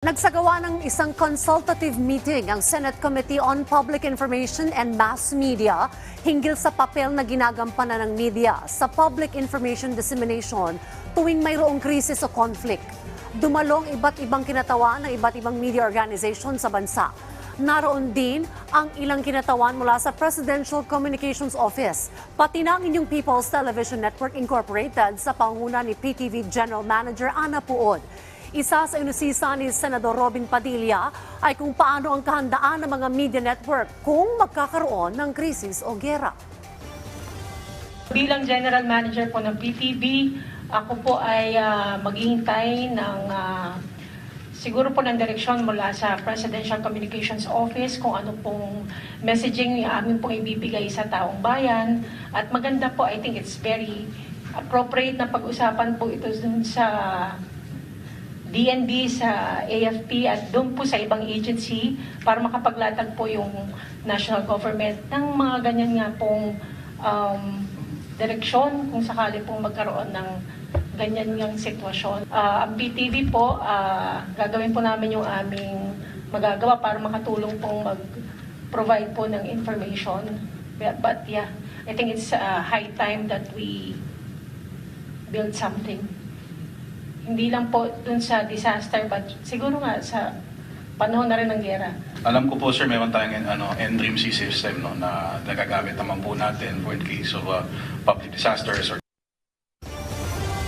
Nagsagawa ng isang consultative meeting ang Senate Committee on Public Information and Mass Media hinggil sa papel na ginagampanan ng media sa public information dissemination tuwing mayroong krisis o conflict. Dumalong iba't ibang kinatawan ng iba't ibang media organization sa bansa. Naroon din ang ilang kinatawan mula sa Presidential Communications Office, pati na ang inyong People's Television Network Incorporated sa panguna ni PTV General Manager Ana Puod. Isa sa inusisa ni Senador Robin Padilla ay kung paano ang kahandaan ng mga media network kung magkakaroon ng krisis o gera. Bilang General Manager po ng PTV, ako po ay ah, maghihintay ng ah, siguro po ng direksyon mula sa Presidential Communications Office kung ano pong messaging yung amin pong ibibigay sa taong bayan. At maganda po, I think it's very appropriate na pag-usapan po ito dun sa DND sa AFP at doon po sa ibang agency para makapaglatag po yung national government ng mga ganyan nga pong um, direksyon kung sakali pong magkaroon ng ganyan yung sitwasyon. Ah, ang PTV po, ah, gagawin po namin yung aming magagawa para makatulong pong mag-provide po ng information. But, yeah, I think it's ah, high time that we build something hindi lang po dun sa disaster but siguro nga sa panahon na rin ng gera. Alam ko po sir, meron tayong ano, NDRIMC system no, na nagagamit naman po natin for in case of uh, public disasters or